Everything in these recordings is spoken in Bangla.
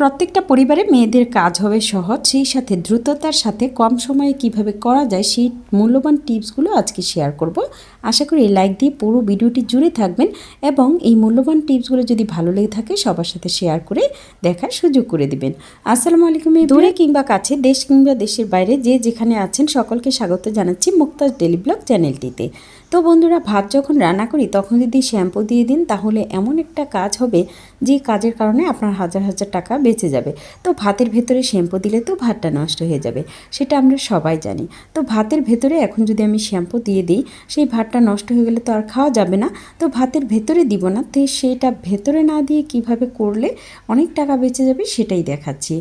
প্রত্যেকটা পরিবারে মেয়েদের কাজ হবে সহজ, সেই সাথে দ্রুততার সাথে কম সময়ে কীভাবে করা যায় সেই মূল্যবান টিপসগুলো আজকে শেয়ার করব। আশা করি লাইক দিয়ে পুরো ভিডিওটি জুড়ে থাকবেন এবং এই মূল্যবান টিপসগুলো যদি ভালো লেগে থাকে সবার সাথে শেয়ার করে দেখার সুযোগ করে দিবেন। আসসালামু আলাইকুম দূরে কিংবা কাছে, দেশ কিংবা দেশের বাইরে যে যেখানে আছেন সকলকে স্বাগত জানাচ্ছি মুক্তাজ ডেলি ব্লগ চ্যানেলটিতে। তো বন্ধুরা, ভাত যখন রান্না করি তখন যদি শ্যাম্পু দিয়ে দিন তাহলে এমন একটা কাজ হবে যে কাজের কারণে আপনার হাজার হাজার টাকা বেঁচে যাবে। তো ভাতের ভেতরে শ্যাম্পু দিলে তো ভাতটা নষ্ট হয়ে যাবে, সেটা আমরা সবাই জানি। তো ভাতের ভেতরে এখন যদি আমি শ্যাম্পু দিয়ে দিই, সেই ভাতটা নষ্ট হয়ে গেলে তো আর খাওয়া যাবে না। তো ভাতের ভেতরে দিব না, তো সেটা ভেতরে না দিয়ে কীভাবে করলে অনেক টাকা বেঁচে যাবে সেটাই দেখাচ্ছি।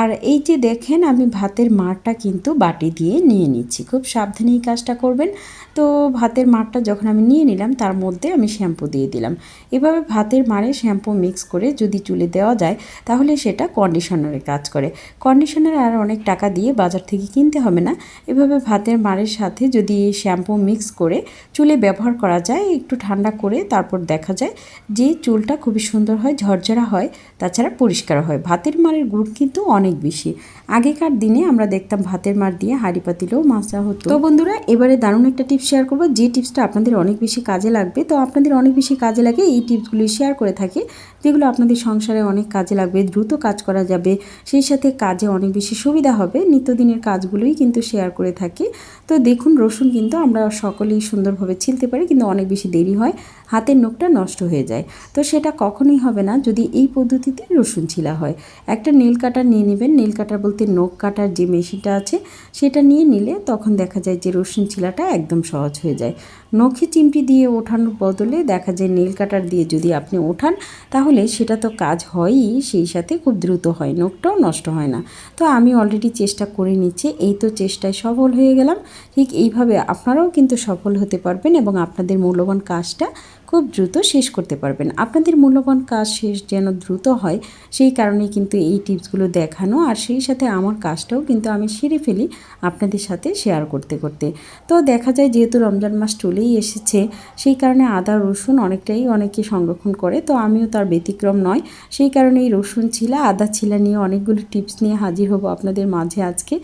আর এই যে দেখেন, আমি ভাতের মারটা কিন্তু বাটি দিয়ে নিয়ে নিচ্ছি। খুব সাবধানে এই কাজটা করবেন। তো ভাতের মারটা যখন আমি নিয়ে নিলাম, তার মধ্যে আমি শ্যাম্পু দিয়ে দিলাম। এভাবে ভাতের মারে শ্যাম্পু মিক্স করে যদি চুলে দেওয়া যায়, তাহলে সেটা কন্ডিশনারের কাজ করে। কন্ডিশনার আর অনেক টাকা দিয়ে বাজার থেকে কিনতে হবে না। এভাবে ভাতের মারের সাথে যদি শ্যাম্পু মিক্স করে চুলে ব্যবহার করা যায়, একটু ঠান্ডা করে তারপর দেখা যায় যে চুলটা খুবই সুন্দর হয়, ঝরঝরা হয়, তাছাড়া পরিষ্কার হয়। ভাতের মারের গ্রুপ কিন্তু অনেক বেশি। আগেকার দিনে আমরা দেখতাম ভাতের মার দিয়ে হাঁড়ি পাতিলেও মাছা হতো। তো বন্ধুরা, এবারে দারুণ একটা টিপস শেয়ার করব। যে টিপসটা আপনাদের অনেক বেশি কাজে লাগবে, তো আপনাদের অনেক বেশি কাজে লাগে এই টিপসগুলি শেয়ার করে থাকি, যেগুলো আপনাদের সংসারে অনেক কাজে লাগবে, দ্রুত কাজ করা যাবে, সেই সাথে কাজে অনেক বেশি সুবিধা হবে। নিত্যদিনের কাজগুলোই কিন্তু শেয়ার করে থাকি। তো দেখুন, রসুন কিন্তু আমরা সকলেই সুন্দরভাবে ছিলতে পারি, কিন্তু অনেক বেশি দেরি হয়। হাতের নখটা নষ্ট হয়ে যায়। তো সেটা কখনোই হবে না যদি এই পদ্ধতিতে রসুন ছিলা হয়। একটা নীল কাটার নিয়ে নেবেন। নীল কাটার বলতে নখ কাটার যে মেশিনটা আছে, সেটা নিয়ে নিলে তখন দেখা যায় যে রসুন ছিলাটা একদম সহজ হয়ে যায়। নখে চিমটি দিয়ে ওঠানোর বদলে দেখা যায় নীল কাটার দিয়ে যদি আপনি ওঠান, তাহলে সেটা তো কাজ হয়ই, সেই সাথে খুব দ্রুত হয়, নখটাও নষ্ট হয় না। তো আমি অলরেডি চেষ্টা করে নিচ্ছি, এই তো চেষ্টায় সফল হয়ে গেলাম। ঠিক এইভাবে আপনারাও কিন্তু সফল হতে পারবেন এবং আপনাদের মূল্যবান কাজটা খুব দ্রুত শেষ করতে পারবেন। আপনাদের মূল্যবান কাজ শেষ যেন দ্রুত হয়, সেই কারণে কিন্তু এই টিপসগুলো দেখানো। আর সেই সাথে আমার কাজটাও কিন্তু আমি সেরে ফেলি আপনাদের সাথে শেয়ার করতে করতে। তো দেখা যায় যেহেতু রমজান মাস চলেই এসেছে, সেই কারণে আদা, রসুন অনেকটাই অনেকে সংরক্ষণ করে। তো আমিও তার ব্যতিক্রম নয়, সেই কারণে এই রসুন ছিলা, আদা ছিলা নিয়ে অনেকগুলো টিপস নিয়ে হাজির হব আপনাদের মাঝে আজকে।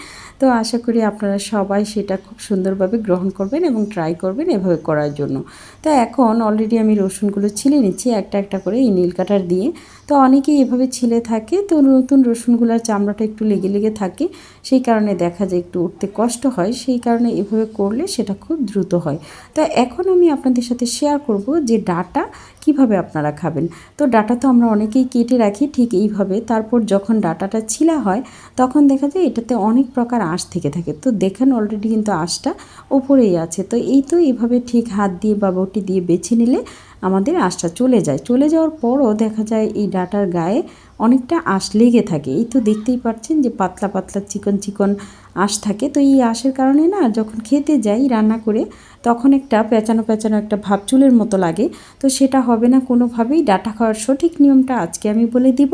তো আশা করি আপনারা সবাই সেটা খুব সুন্দরভাবে গ্রহণ করবেন এবং ট্রাই করবেন এভাবে করার জন্য। তো এখন অলরেডি আমি রসুনগুলো ছিলে নিচ্ছি একটা একটা করে এই নীল কাটার দিয়ে। তো অনেকেই এভাবে ছিলে থাকে। তো নতুন রসুনগুলোর চামড়াটা একটু লেগে লেগে থাকে, সেই কারণে দেখা যায় একটু উঠতে কষ্ট হয়, সেই কারণে এভাবে করলে সেটা খুব দ্রুত হয়। তো এখন আমি আপনাদের সাথে শেয়ার করব যে ডাটা কীভাবে আপনারা খাবেন। তো ডাটা তো আমরা অনেকেই কেটে রাখি ঠিক এইভাবে, তারপর যখন ডাটাটা ছিলা হয়, তখন দেখা যায় এটাতে অনেক প্রকার আঁশ থেকে থাকে। তো দেখেন অলরেডি কিন্তু আঁশটা ওপরেই আছে। তো এই তো এইভাবে ঠিক হাত দিয়ে বা বটি দিয়ে বেছে নিলে আমাদের আঁশটা চলে যায়। চলে যাওয়ার পরও দেখা যায় এই ডাটার গায়ে অনেকটা আঁশ লেগে থাকে। এই তো দেখতেই পাচ্ছেন যে পাতলা পাতলা চিকন চিকন আঁশ থাকে। তো এই আঁশের কারণে না যখন খেতে যাই রান্না করে তখন একটা পেঁচানো পেঁচানো একটা ভাব চুলের মতো লাগে। তো সেটা হবে না কোনোভাবেই। ডাটা খাওয়ার সঠিক নিয়মটা আজকে আমি বলে দিব।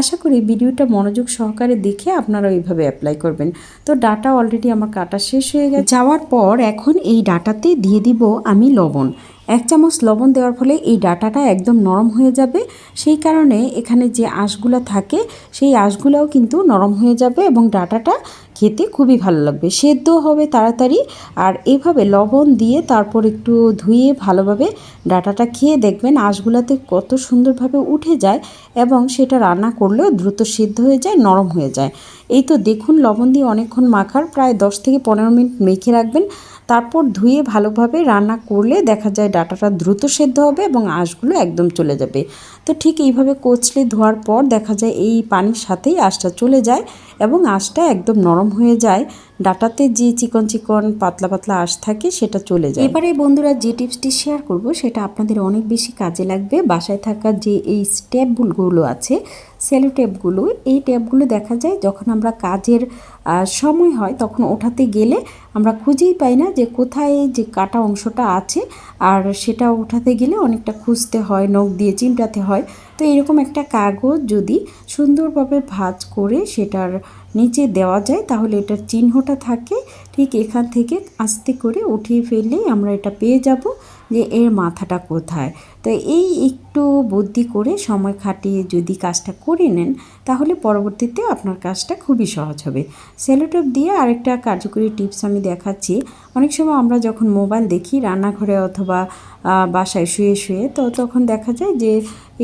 আশা করি ভিডিওটা মনোযোগ সহকারে দেখে আপনারা এইভাবে অ্যাপ্লাই করবেন। তো ডাটা অলরেডি আমার কাটা শেষ হয়ে গেছে। যাওয়ার পর এখন এই ডাটাতে দিয়ে দিব আমি লবণ। এক চামচ লবণ দেওয়ার ফলে এই ডাটাটা একদম নরম হয়ে যাবে। সেই কারণে এখানে যে আঁশগুলো থাকে, সেই আঁশগুলোও কিন্তু নরম হয়ে যাবে এবং ডাটাটা খেতে খুবই ভালো লাগবে। সেদ্ধ হবে তাড়াতাড়ি। আর এভাবে লবণ দিয়ে তারপর একটু ধুয়ে ভালোভাবে ডাটাটা খেয়ে দেখবেন আঁশগুলোতে কত সুন্দরভাবে উঠে যায় এবং সেটা রান্না করলেও দ্রুত সিদ্ধ হয়ে যায়, নরম হয়ে যায়। এই তো দেখুন লবণ দিয়ে অনেকক্ষণ মাখার, প্রায় দশ থেকে পনেরো মিনিট মেখে রাখবেন। তারপর ধুয়ে ভালোভাবে রান্না করলে দেখা যায় ডাটাটা দ্রুত সেদ্ধ হবে এবং আঁশগুলো একদম চলে যাবে। তো ঠিক এইভাবে কচলে ধোয়ার পর দেখা যায় এই পানির সাথেই আঁশটা চলে যায় এবং আঁশটা একদম নরম হয়ে যায়। ডাটাতে যে চিকন চিকন পাতলা পাতলা আঁশ থাকে, সেটা চলে যায়। এবারে বন্ধুরা যে টিপসটি শেয়ার করব, সেটা আপনাদের অনেক বেশি কাজে লাগবে। বাসায় থাকা যে এই স্টেপগুলো আছে, সেলো টেপগুলো, এই টেপগুলো দেখা যায় যখন আমরা কাজের সময় হয়, তখন ওঠাতে গেলে আমরা খুঁজেই পাই না যে কোথায় যে কাটা অংশটা আছে, আর সেটা ওঠাতে গেলে অনেকটা খুঁজতে হয়, নখ দিয়ে চিমটাতে হয়। তো এরকম একটা কাগজ যদি সুন্দরভাবে ভাজ করে সেটার নিচে দেওয়া যায়, তাহলে এটার চিহ্নটা থাকে ঠিক এখান থেকে আস্তে করে উঠিয়ে ফেললেই আমরা এটা পেয়ে যাব যে এর মাথাটা কোথায়। তো এই একটু বুদ্ধি করে সময় খাটিয়ে যদি কাজটা করে নেন, তাহলে পরবর্তীতে আপনার কাজটা খুবই সহজ হবে। সেলোটেপ দিয়ে আরেকটা কার্যকরী টিপস আমি দেখাচ্ছি। অনেক সময় আমরা যখন মোবাইল দেখি রান্নাঘরে অথবা বাসায় শুয়ে শুয়ে, তো তখন দেখা যায় যে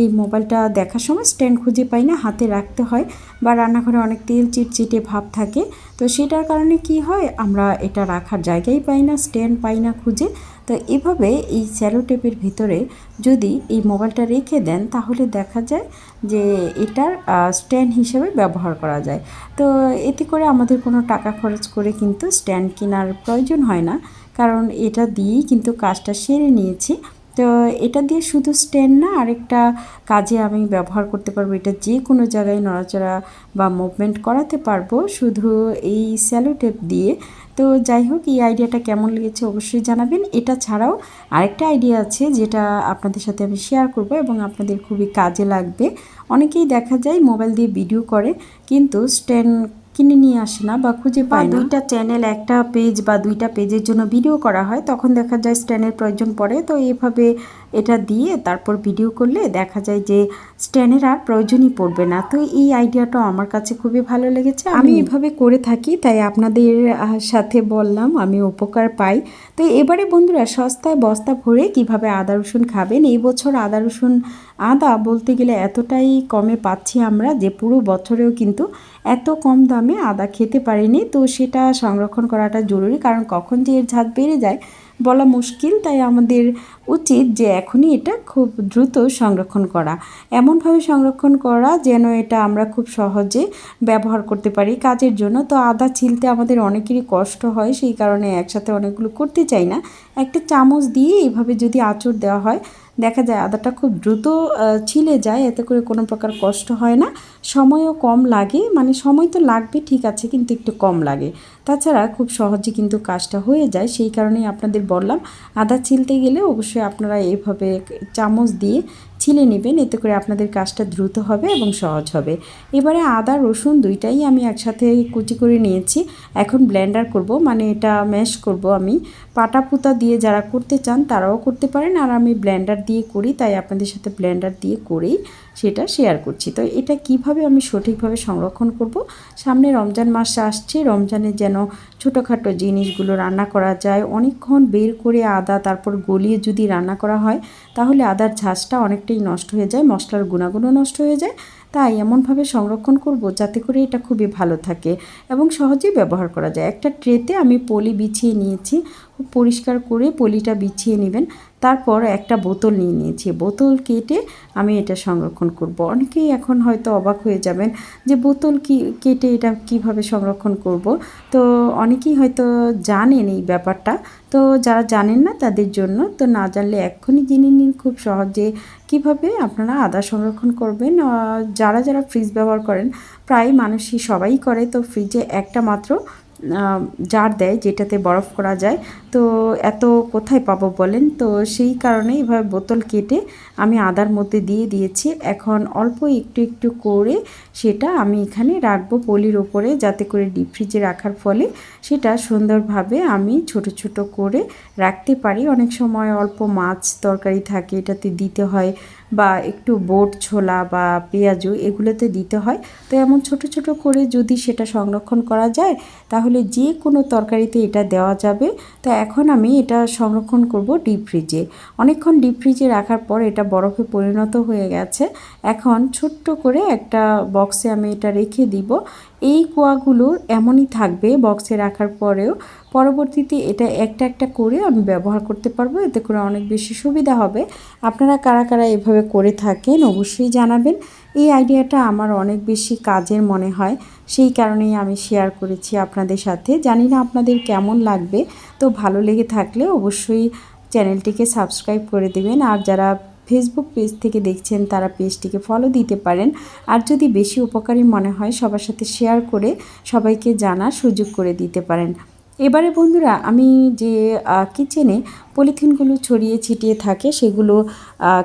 এই মোবাইলটা দেখার সময় স্ট্যান্ড খুঁজে পাই না, হাতে রাখতে হয় বা রান্নাঘরে অনেক তেল চিটচিটে ভাব থাকে। তো সেটার কারণে কি হয়, আমরা এটা রাখার জায়গাই পাই না স্ট্যান্ড পাই না খুঁজে। তো এভাবে এই স্যালোটেপের ভিতরে যদি এই মোবাইলটা রেখে দেন, তাহলে দেখা যায় যে এটার স্ট্যান্ড হিসেবে ব্যবহার করা যায়। তো এতে করে আমাদের কোনো টাকা খরচ করে কিন্তু স্ট্যান্ড কেনার প্রয়োজন হয় না। কারণ এটা দিয়েই কিন্তু কাজটা সেরে নিয়েছি। তো এটা দিয়ে শুধু স্ট্যান্ড না, আরেকটা কাজে আমি ব্যবহার করতে পারব। এটা যে কোনো জায়গায় নড়াচড়া বা মুভমেন্ট করাতে পারব। শুধু এই স্যালোটেপ দিয়ে তো যাই হোক এই আইডিয়াটা কেমন লেগেছে অবশ্যই জানাবেন। এটা ছাড়াও আরেকটা আইডিয়া আছে যেটা আপনাদের সাথে আমি শেয়ার করব এবং আপনাদের খুবই কাজে লাগবে। অনেকেই দেখা যায় মোবাইল দিয়ে ভিডিও করে কিন্তু স্ট্যান্ড কিনে নিয়ে আসে না বা খুঁজে পায় না। দুইটা চ্যানেল একটা পেজ বা দুইটা পেজের জন্য ভিডিও করা হয় তখন দেখা যায় স্ট্যান্ডের প্রয়োজন পড়ে। তো এভাবে এটা দিয়ে তারপর ভিডিও করলে দেখা যায় যে স্ট্যান্ডের আর প্রয়োজনই পড়বে না। তো এই আইডিয়াটা আমার কাছে খুবই ভালো লেগেছে। আমি এভাবে করে থাকি, তাই আপনাদের সাথে বললাম, আমি উপকার পাই। তো এবারে বন্ধুরা, সস্তায় বস্তা ভরে কীভাবে আদা রসুন খাবেন? এই বছর আদা রসুন আদা বলতে গেলে এতটাই কমে পাচ্ছি আমরা যে পুরো বছরেও কিন্তু এত কম দামে আদা খেতে পারিনি। তো সেটা সংরক্ষণ করাটা জরুরি, কারণ কখন যে এর ঝাঁজ বেড়ে যায় বলা মুশকিল, তাই আমাদের উচিত যে এখনই এটা খুব দ্রুত সংরক্ষণ করা। এমনভাবে সংরক্ষণ করা যেন এটা আমরা খুব সহজে ব্যবহার করতে পারি কাজের জন্য। তো আদা ছিলতে আমাদের অনেকেরই কষ্ট হয়, সেই কারণে একসাথে অনেকগুলো করতে চাই না। একটা চামচ দিয়ে এইভাবে যদি আঁচড় দেওয়া হয় দেখা যায় আদাটা খুব দ্রুত ছিলে যায়, এতে করে কোনো প্রকার কষ্ট হয় না। সময়ও কম লাগে মানে সময় তো লাগবে, ঠিক আছে, কিন্তু একটু কম লাগে। তাছাড়া খুব সহজে কিন্তু কাজটা হয়ে যায়, সেই কারণেই আপনাদের বললাম, আদা ছিলতে গেলে অবশ্যই আপনারা এইভাবে চামচ দিয়ে ছিলে নেবেন, এতে করে আপনাদের কাজটা দ্রুত হবে এবং সহজ হবে। এবারে আদা, রসুন দুইটাই আমি একসাথে কুচি করে নিয়েছি। এখন ব্লেন্ডার করব মানে এটা ম্যাশ করব আমি। পাটা পুতা দিয়ে যারা করতে চান তারাও করতে পারেন, আর আমি ব্লেন্ডার দিয়ে করি, তাই আপনাদের সাথে ব্লেন্ডার দিয়ে করেই সেটা শেয়ার করছি। তো এটা কীভাবে আমি সঠিকভাবে সংরক্ষণ করব? সামনে রমজান মাস আসছে, রমজানে যেন ছোটোখাটো জিনিসগুলো রান্না করা যায়, অনেকক্ষণ বের করে আদা, তারপর গলিয়ে যদি রান্না করা হয়, তাহলে আদার ঝাঁসটা অনেকটাই নষ্ট হয়ে যায়, মশলার গুণাগুণও নষ্ট হয়ে যায়। তাই এমনভাবে সংরক্ষণ করব যাতে করে এটা খুবই ভালো থাকে এবং সহজেই ব্যবহার করা যায়। একটা ট্রেতে আমি পলি বিছিয়ে নিয়েছি, খুব পরিষ্কার করে পলিটা বিছিয়ে নেবেন। তারপর একটা বোতল নিয়ে নিয়েছি। বোতল কেটে আমি এটা সংরক্ষণ করব। অনেকেই এখন হয়তো অবাক হয়ে যাবেন যে বোতল কি, কেটে এটা কীভাবে সংরক্ষণ করব? তো অনেকেই হয়তো জানেন এই ব্যাপারটা। তো যারা জানেন না তাদের জন্য তো না জানলে এক্ষুনি জেনে নিন খুব সহজে কীভাবে আপনারা আদা সংরক্ষণ করবেন। যারা যারা ফ্রিজ ব্যবহার করেন, প্রায় মানুষই সবাই করে। তো ফ্রিজে একটা মাত্র জার দেয় যেটাতে বরফ করা যায়। তো এত কোথায় পাবো বলেন? তো সেই কারণে এভাবে বোতল কেটে আমি আদার মধ্যে দিয়ে দিয়েছি। এখন অল্প একটু একটু করে সেটা আমি এখানে রাখব পলির ওপরে যাতে করে ডিপ ফ্রিজে রাখার ফলে সেটা সুন্দরভাবে আমি ছোট ছোট করে রাখতে পারি। অনেক সময় অল্প মাছ তরকারি থাকে, এটাতে দিতে হয়। বা একটু বোট ছোলা বা পেঁয়াজু এগুলোতে দিতে হয়। তো এমন ছোট ছোট করে যদি সেটা সংরক্ষণ করা যায়, তাহলে যে কোনো তরকারিতে এটা দেওয়া যাবে। তো এখন আমি এটা সংরক্ষণ করব ডিপ ফ্রিজে। অনেকক্ষণ ডিপ ফ্রিজে রাখার পর এটা বরফে পরিণত হয়ে গেছে। এখন ছোট্ট করে একটা বক্সে আমি এটা রেখে দিব। এই কুয়াগুলো এমনই থাকবে বক্সে রাখার পরেও। পরবর্তীতে এটা একটা একটা করে আমি ব্যবহার করতে পারব, এতে করে অনেক বেশি সুবিধা হবে। আপনারা কারা কারা এভাবে করে থাকেন অবশ্যই জানাবেন। এই আইডিয়াটা আমার অনেক বেশি কাজের মনে হয়, সেই কারণেই আমি শেয়ার করেছি আপনাদের সাথে। জানি না আপনাদের কেমন লাগবে, তো ভালো লেগে থাকলে অবশ্যই চ্যানেলটিকে সাবস্ক্রাইব করে দেবেন। আর যারা ফেসবুক পেজ থেকে দেখছেন তারা পেজটিকে ফলো দিতে পারেন। আর যদি বেশি উপকারী মনে হয়, সবার সাথে শেয়ার করে সবাইকে জানার সুযোগ করে দিতে পারেন। এবারে বন্ধুরা, আমি যে কিচেনে পলিথিনগুলো ছড়িয়ে ছিটিয়ে থাকে, সেগুলো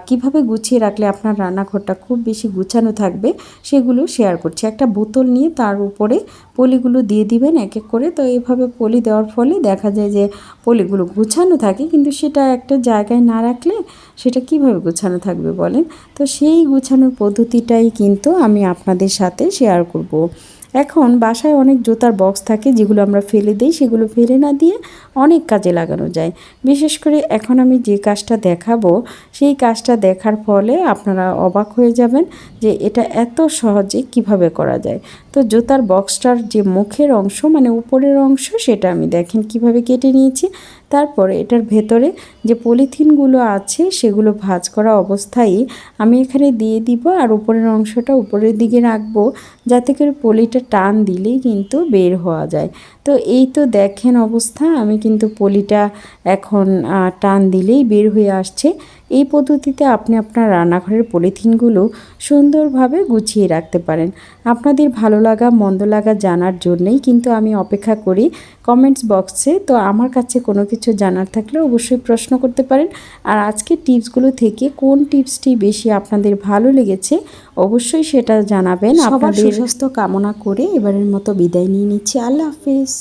কীভাবে গুছিয়ে রাখলে আপনার রান্নাঘরটা খুব বেশি গুছানো থাকবে, সেগুলো শেয়ার করছি। একটা বোতল নিয়ে তার উপরে পলিগুলো দিয়ে দিবেন এক এক করে। তো এইভাবে পলি দেওয়ার ফলে দেখা যায় যে, পলিগুলো গুছানো থাকে, কিন্তু সেটা একটা জায়গায় না রাখলে সেটা কীভাবে গুছানো থাকবে বলেন? তো সেই গুছানোর পদ্ধতিটাই কিন্তু আমি আপনাদের সাথে শেয়ার করব। এখন বাসায় অনেক জুতার বক্স থাকে যেগুলো আমরা ফেলে দিই, সেগুলো ফেলে না দিয়ে অনেক কাজে লাগানো যায়। বিশেষ করে এখন আমি যে কাজটা দেখাবো, সেই কাজটা দেখার ফলে আপনারা অবাক হয়ে যাবেন যে এটা এত সহজে কীভাবে করা যায়। তো জুতার বক্সটার যে মুখের অংশ মানে উপরের অংশ, সেটা আমি দেখেন কীভাবে কেটে নিয়েছি। তারপরে এটার ভেতরে যে পলিথিনগুলো আছে সেগুলো ভাজ করা অবস্থায় আমি এখানে দিয়ে দিব আর উপরের অংশটা উপরের দিকে রাখব যাতে করে পলিটা টান দিলেই কিন্তু বের হওয়া যায়। তো এই তো দেখেন অবস্থা, আমি কিন্তু পলিটা এখন টান দিলেই বের হয়ে আসছে। এই পদ্ধতিতে আপনি আপনার রান্নাঘরের পলিথিনগুলো সুন্দরভাবে গুছিয়ে রাখতে পারেন। আপনাদের ভালো লাগা মন্দ লাগা জানার জন্যই কিন্তু আমি অপেক্ষা করি কমেন্টস বক্সে তো আমার কাছে কোনো কিছু জানার থাকলে অবশ্যই প্রশ্ন করতে পারেন। আর আজকের টিপসগুলো থেকে কোন টিপসটি বেশি আপনাদের ভালো লেগেছে অবশ্যই সেটা জানাবেন। আপনাদের সুস্বাস্থ্য কামনা করে এবারের মতো বিদায় নিয়ে নিচ্ছি। আল্লাহ হাফিজ।